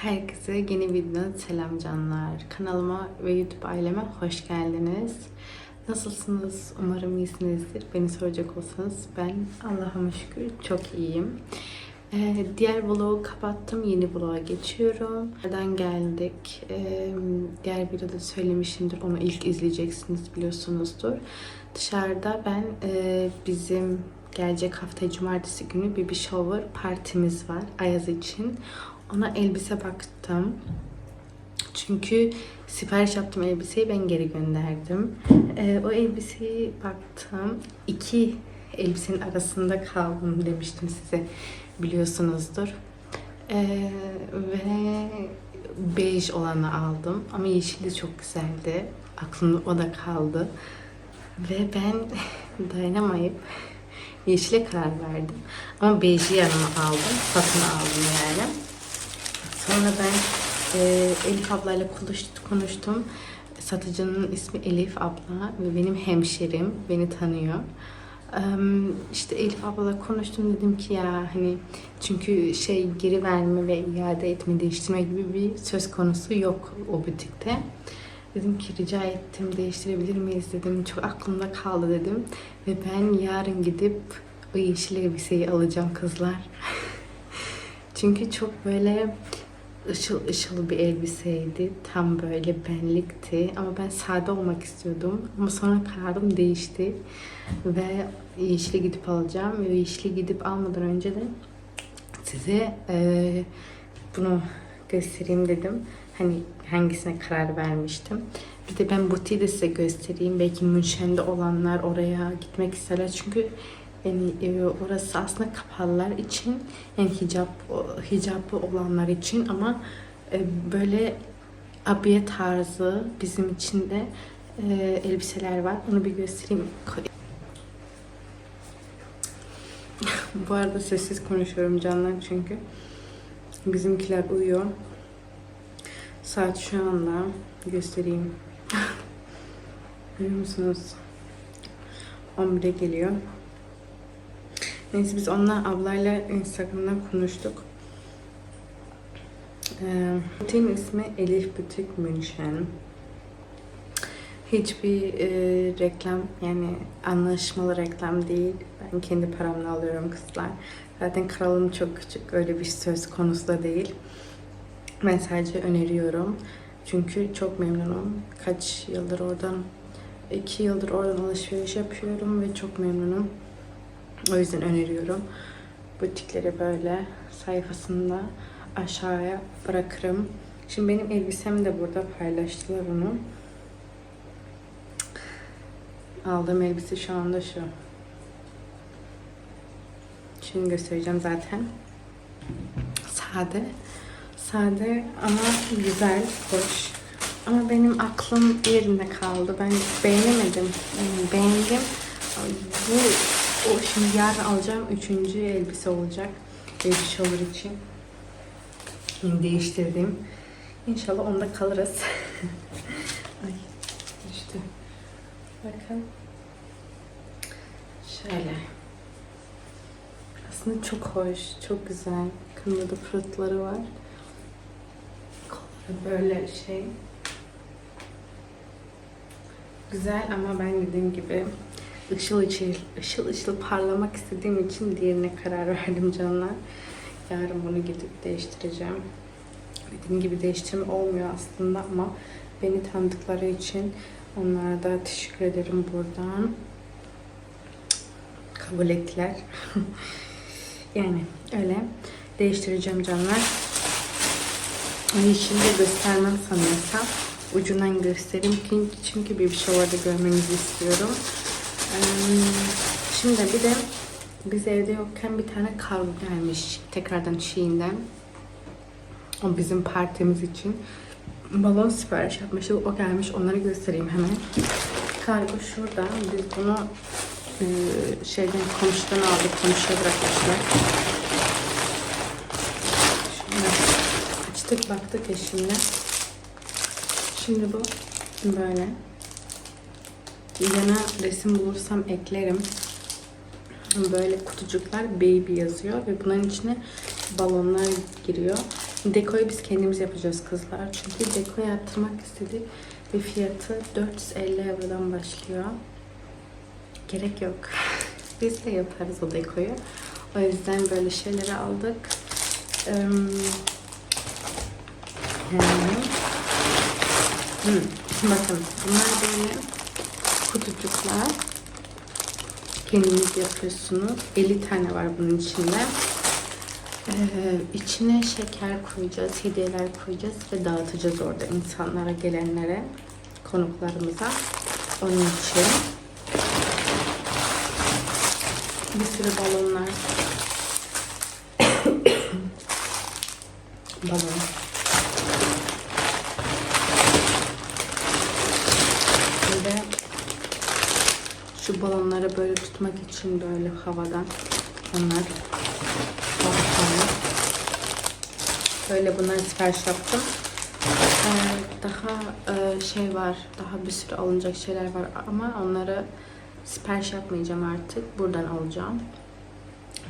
Herkese yeni videodan selam canlar. Kanalıma ve YouTube aileme hoş geldiniz. Nasılsınız? Umarım iyisinizdir. Beni soracak olsanız ben Allah'a şükür çok iyiyim. Ee, diğer vlogu kapattım. Yeni vloga geçiyorum. Nereden geldik? Ee, diğer videoda söylemişimdir. Onu ilk izleyeceksiniz biliyorsunuzdur. Dışarıda ben e, bizim gelecek hafta cumartesi günü bir shower partimiz var Ayaz için. Ona elbise baktım. Çünkü sipariş yaptığım elbiseyi ben geri gönderdim. Ee, o elbiseyi baktım. İki elbisenin arasında kaldım demiştim size biliyorsunuzdur. Ee, ve bej olanı aldım. Ama yeşil de çok güzeldi. Aklımda o da kaldı. Ve ben dayanamayıp yeşile karar verdim. Ama bej'i yanıma aldım. Satın aldım yani. Sonra ben e, Elif ablayla konuştum. Satıcının ismi Elif abla ve benim hemşerim. Beni tanıyor. Em, işte Elif abla konuştum dedim ki ya hani çünkü şey geri verme ve iade etme değiştirme gibi bir söz konusu yok o butikte. Dedim ki rica ettim değiştirebilir miyiz dedim. Çok aklımda kaldı dedim. Ve ben yarın gidip o yeşil elbiseyi alacağım kızlar. Çünkü çok böyle ışıl ışıl bir elbiseydi. Tam böyle benlikti. Ama ben sade olmak istiyordum. Ama sonra kararım değişti. Ve yeşile gidip alacağım. Ve yeşile gidip almadan önce de size eee, bunu göstereyim dedim. Hani hangisine karar vermiştim. Bir de ben butiği de size göstereyim. Belki Münşen'de olanlar oraya gitmek isterler. Çünkü yani e, orası aslında kapalılar için yani hicap hicaplı olanlar için ama e, böyle abiye tarzı bizim için de e, elbiseler var. Onu bir göstereyim. Bu arada sessiz konuşuyorum canlar çünkü bizimkiler uyuyor. Saat şu anda göstereyim. Görüyor musunuz? 11'e geliyor. Neyse biz onunla ablayla Instagram'dan konuştuk. Ee, ismi Elif Butik München. Hiçbir e, reklam yani anlaşmalı reklam değil. Ben kendi paramla alıyorum kızlar. Zaten kralım çok küçük. Öyle bir söz konusu da değil. Ben sadece öneriyorum. Çünkü çok memnunum. Kaç yıldır oradan, iki yıldır oradan alışveriş yapıyorum ve çok memnunum. O yüzden öneriyorum. Butikleri böyle sayfasında aşağıya bırakırım. Şimdi benim elbisem de burada paylaştılar onu. Aldığım elbise şu anda şu. Şimdi göstereceğim zaten. Sade. Sade ama güzel, hoş. Ama benim aklım yerinde kaldı. Ben beğenemedim. Yani beğendim. Bu o şimdi yarın alacağım üçüncü elbise olacak. Baby shower için. Yeni değiştirdim. İnşallah onda kalırız. Ay düştü. Bakın. Şöyle. Aslında çok hoş, çok güzel. Bakın da pırıltıları var. Böyle şey. Güzel ama ben dediğim gibi ışıl ışıl, ışıl ışıl parlamak istediğim için diğerine karar verdim canlar. Yarın bunu gidip değiştireceğim. Dediğim gibi değiştirme olmuyor aslında ama beni tanıdıkları için onlara da teşekkür ederim buradan. Kabul ettiler. yani öyle. Değiştireceğim canlar. Yeşili de göstermem sanıyorsam ucundan göstereyim ki çünkü bir şey orada görmenizi istiyorum. Şimdi bir de biz evde yokken bir tane kargo gelmiş tekrardan Shein'den. O bizim partimiz için. Balon sipariş yapmıştık. O gelmiş. Onları göstereyim hemen. Kargo şurada. Biz bunu e, şeyden komşudan aldık. Komşuya bırakmışlar. Şöyle açtık baktık eşimle. Şimdi bu böyle. Yana resim bulursam eklerim. Böyle kutucuklar baby yazıyor ve bunların içine balonlar giriyor. Dekoyu biz kendimiz yapacağız kızlar. Çünkü deko yaptırmak istedik ve fiyatı 450 Euro'dan başlıyor. Gerek yok. Biz de yaparız o dekoyu. O yüzden böyle şeyleri aldık. Eee, yani, hı, bakın bunlar böyle kutucuklar. Kendiniz yapıyorsunuz. 50 tane var bunun içinde. Ee, içine şeker koyacağız, hediyeler koyacağız ve dağıtacağız orada insanlara, gelenlere, konuklarımıza. Onun için bir sürü balonlar. Balon. Bir de balonları böyle tutmak için böyle havadan onlar. Böyle bunları sipariş yaptım. Ee, daha e, şey var, daha bir sürü alınacak şeyler var ama onları sipariş yapmayacağım artık. Buradan alacağım.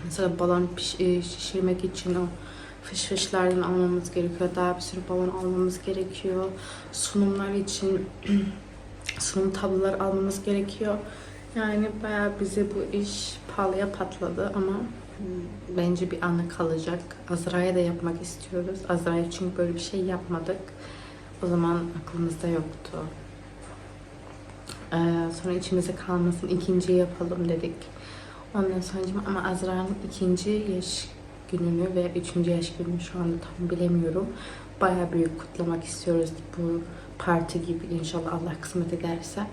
Mesela balon e, şişirmek için o fış fışlardan almamız gerekiyor. Daha bir sürü balon almamız gerekiyor. Sunumlar için sunum tablolar almamız gerekiyor. Yani bayağı bize bu iş pahalıya patladı ama hmm, bence bir anı kalacak. Azra'ya da yapmak istiyoruz. Azra'ya çünkü böyle bir şey yapmadık. O zaman aklımızda yoktu. Ee, sonra içimize kalmasın ikinciyi yapalım dedik. Ondan sonra ama Azra'nın ikinci yaş gününü ve üçüncü yaş gününü şu anda tam bilemiyorum. Bayağı büyük kutlamak istiyoruz bu parti gibi inşallah Allah kısmet ederse.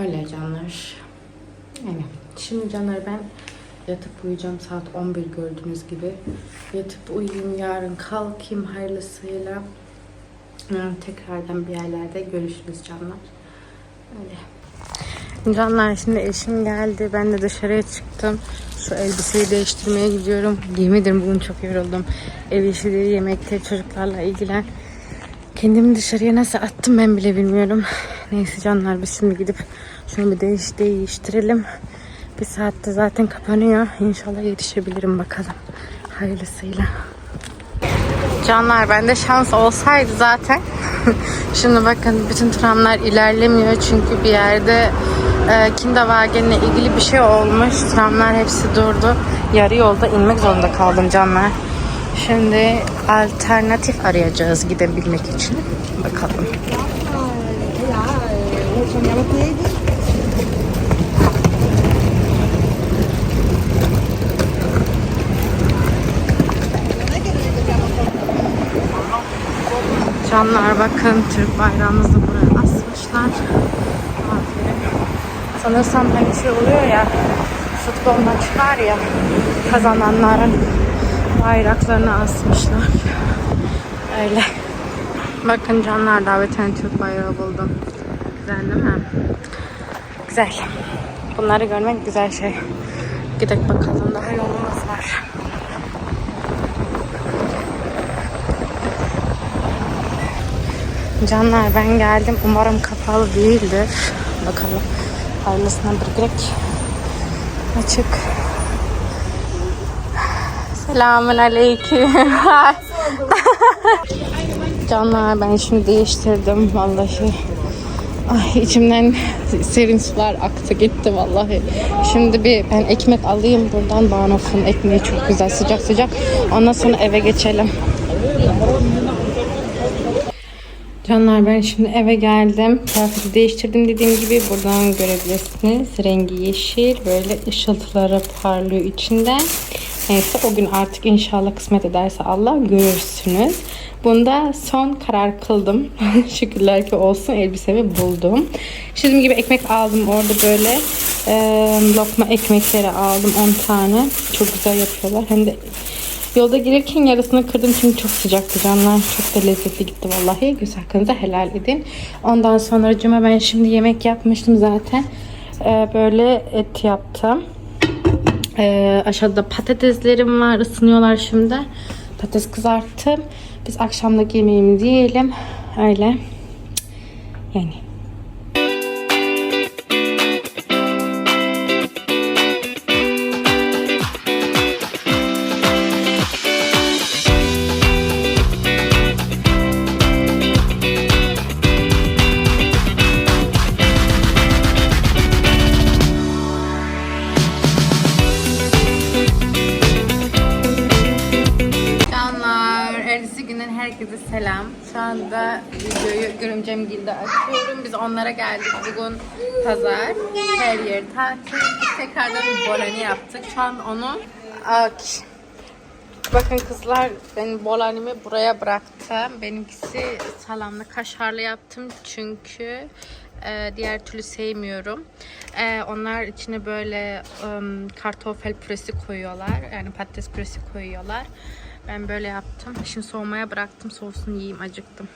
Öyle canlar. Yani şimdi canlar ben yatıp uyuyacağım saat 11 gördüğünüz gibi. Yatıp uyuyayım yarın kalkayım hayırlısıyla. Tekrardan bir yerlerde görüşürüz canlar. Öyle. Canlar şimdi eşim geldi. Ben de dışarıya çıktım. Şu elbiseyi değiştirmeye gidiyorum. Yemin bugün çok yoruldum. Ev işleri, yemekte, çocuklarla ilgilen. Kendimi dışarıya nasıl attım ben bile bilmiyorum. Neyse canlar biz şimdi gidip şunu bir değiş değiştirelim. Bir saatte zaten kapanıyor. İnşallah yetişebilirim bakalım. Hayırlısıyla. Canlar bende şans olsaydı zaten. Şimdi bakın bütün tramlar ilerlemiyor çünkü bir yerde e, Kinderwagen'le ilgili bir şey olmuş. Tramlar hepsi durdu. Yarı yolda inmek zorunda kaldım canlar. Şimdi alternatif arayacağız gidebilmek için. Bakalım. Canlar bakın Türk bayrağımızı buraya asmışlar. Sanırsam hani şey oluyor ya futbol maçı var ya kazananların bayraklarını asmışlar. Öyle. Bakın canlar daveten Türk bayrağı buldum. Güzel değil mi? Güzel. Bunları görmek güzel şey. Gidelim bakalım daha yolumuz var. Canlar ben geldim. Umarım kapalı değildir. Bakalım. Hayırlısına bir girek. Açık. Selamun aleyküm. Canlar ben şimdi değiştirdim vallahi. Ay içimden serin sular aktı gitti vallahi. Şimdi bir ben ekmek alayım buradan Banof'un ekmeği çok güzel sıcak sıcak. Ondan sonra eve geçelim. Canlar ben şimdi eve geldim. Kıyafeti değiştirdim dediğim gibi buradan görebilirsiniz. Rengi yeşil böyle ışıltıları parlıyor içinden. Neyse o gün artık inşallah kısmet ederse Allah görürsünüz. Bunda son karar kıldım. Şükürler ki olsun elbisemi buldum. Şimdi gibi ekmek aldım orada böyle e, lokma ekmekleri aldım 10 tane. Çok güzel yapıyorlar. Hem de Yolda gelirken yarısını kırdım çünkü çok sıcaktı canlar. Çok da lezzetli gitti vallahi. Göz hakkınızı helal edin. Ondan sonra cuma ben şimdi yemek yapmıştım zaten. Ee, böyle et yaptım. Ee, aşağıda patateslerim var. ısınıyorlar şimdi. Patates kızarttım. Biz akşamdaki yemeğimizi yiyelim. Öyle. Yani Bugün pazar. Her yer tatil. Tekrardan bir bolani yaptık. Şu an onu... Ak. Bakın kızlar ben bolanimi buraya bıraktım. Benimkisi salamlı kaşarlı yaptım çünkü e, diğer türlü sevmiyorum. E, onlar içine böyle um, kartoffel püresi koyuyorlar. Yani patates püresi koyuyorlar. Ben böyle yaptım. Şimdi soğumaya bıraktım. Soğusun yiyeyim. Acıktım.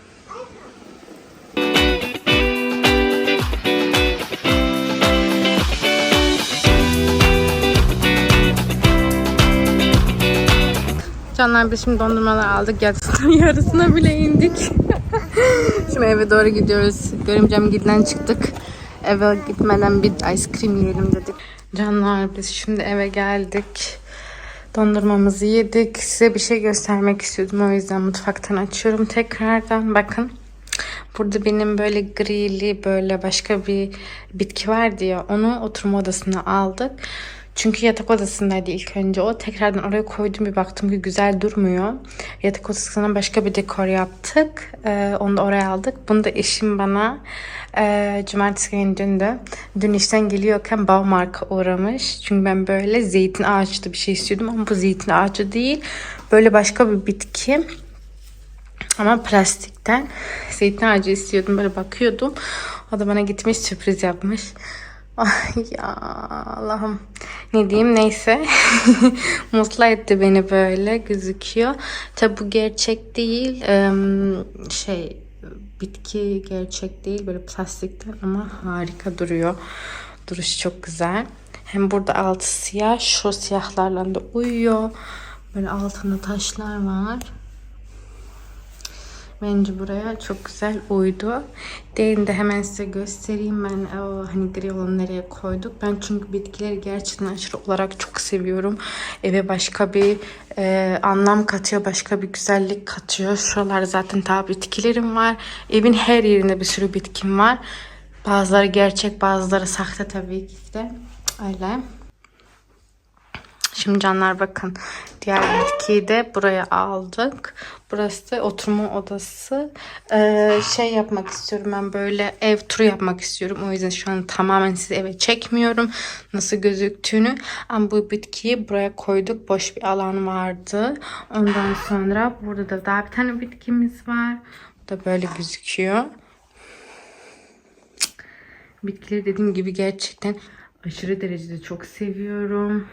Canlar biz şimdi dondurmalar aldık. Yarısına, yarısına bile indik. şimdi eve doğru gidiyoruz. Görümcem giden çıktık. Eve gitmeden bir ice cream yiyelim dedik. Canlar biz şimdi eve geldik. Dondurmamızı yedik. Size bir şey göstermek istiyordum. O yüzden mutfaktan açıyorum tekrardan. Bakın. Burada benim böyle grili böyle başka bir bitki var diye onu oturma odasına aldık. Çünkü yatak odasındaydı ilk önce o. Tekrardan oraya koydum bir baktım ki güzel durmuyor. Yatak odasına başka bir dekor yaptık. Ee, onu da oraya aldık. Bunu da eşim bana e, cumartesi günü dündü. Dün işten geliyorken Baumark'a uğramış. Çünkü ben böyle zeytin ağaçlı bir şey istiyordum ama bu zeytin ağacı değil. Böyle başka bir bitki. Ama plastikten zeytin ağacı istiyordum. Böyle bakıyordum. O da bana gitmiş sürpriz yapmış. Ay ya Allah'ım. Ne diyeyim neyse. Mutlu etti beni böyle gözüküyor. Tabi bu gerçek değil. Ee, şey bitki gerçek değil. Böyle plastikten ama harika duruyor. Duruşu çok güzel. Hem burada altı siyah. Şu siyahlarla da uyuyor. Böyle altında taşlar var. Bence buraya çok güzel uydu. Değerini de hemen size göstereyim. Ben o hani gri olanı nereye koyduk. Ben çünkü bitkileri gerçekten aşırı olarak çok seviyorum. Eve başka bir e, anlam katıyor. Başka bir güzellik katıyor. Şuralarda zaten daha bitkilerim var. Evin her yerinde bir sürü bitkim var. Bazıları gerçek bazıları sahte tabii ki de. Öyle. Şimdi canlar bakın diğer bitkiyi de buraya aldık. Burası da oturma odası. Ee, şey yapmak istiyorum ben böyle ev turu yapmak istiyorum. O yüzden şu an tamamen sizi eve çekmiyorum. Nasıl gözüktüğünü. Ama bu bitkiyi buraya koyduk. Boş bir alan vardı. Ondan sonra burada da daha bir tane bitkimiz var. Bu da böyle gözüküyor. Bitkileri dediğim gibi gerçekten aşırı derecede çok seviyorum.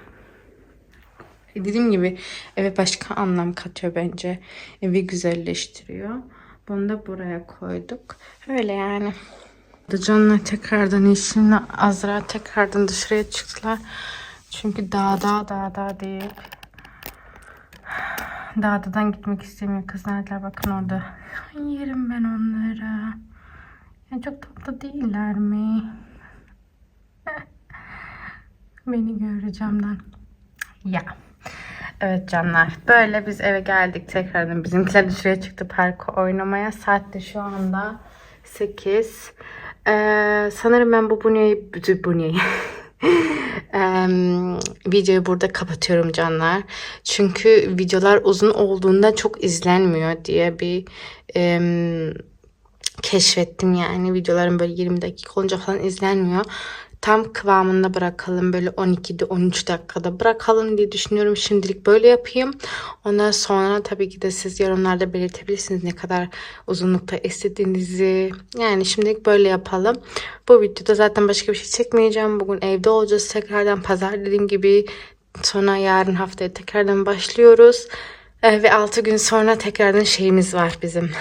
Dediğim gibi eve başka anlam katıyor bence. Evi güzelleştiriyor. Bunu da buraya koyduk. Öyle yani. Can'la tekrardan işimle Azra tekrardan dışarıya çıktılar. Çünkü dağda dağda değil. Dağdadan gitmek istemiyor kız neredeler bakın orada. Ay, yerim ben onları. Ya çok tatlı değiller mi? Beni görür camdan. Ya. Evet canlar. Böyle biz eve geldik tekrardan. Bizimkiler dışarıya çıktı parka oynamaya. Saat de şu anda 8. Ee, sanırım ben bu bunyayı... Bunyayı... Ee, videoyu burada kapatıyorum canlar. Çünkü videolar uzun olduğunda çok izlenmiyor diye bir e, keşfettim yani. Videoların böyle 20 dakika olunca falan izlenmiyor tam kıvamında bırakalım. Böyle 12'de 13 dakikada bırakalım diye düşünüyorum. Şimdilik böyle yapayım. Ondan sonra tabii ki de siz yorumlarda belirtebilirsiniz ne kadar uzunlukta istediğinizi. Yani şimdilik böyle yapalım. Bu videoda zaten başka bir şey çekmeyeceğim. Bugün evde olacağız. Tekrardan pazar dediğim gibi sonra yarın haftaya tekrardan başlıyoruz. Ee, ve 6 gün sonra tekrardan şeyimiz var bizim.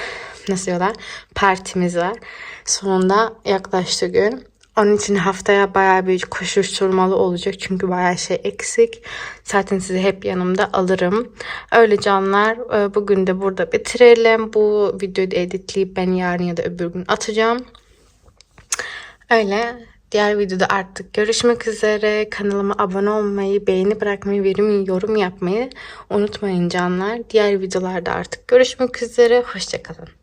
Nasıl diyorlar? Partimiz var. Sonunda yaklaştı gün. Onun için haftaya bayağı bir koşuşturmalı olacak. Çünkü bayağı şey eksik. Zaten sizi hep yanımda alırım. Öyle canlar e, bugün de burada bitirelim. Bu videoyu editleyip ben yarın ya da öbür gün atacağım. Öyle. Diğer videoda artık görüşmek üzere. Kanalıma abone olmayı, beğeni bırakmayı, verim yorum yapmayı unutmayın canlar. Diğer videolarda artık görüşmek üzere. Hoşçakalın.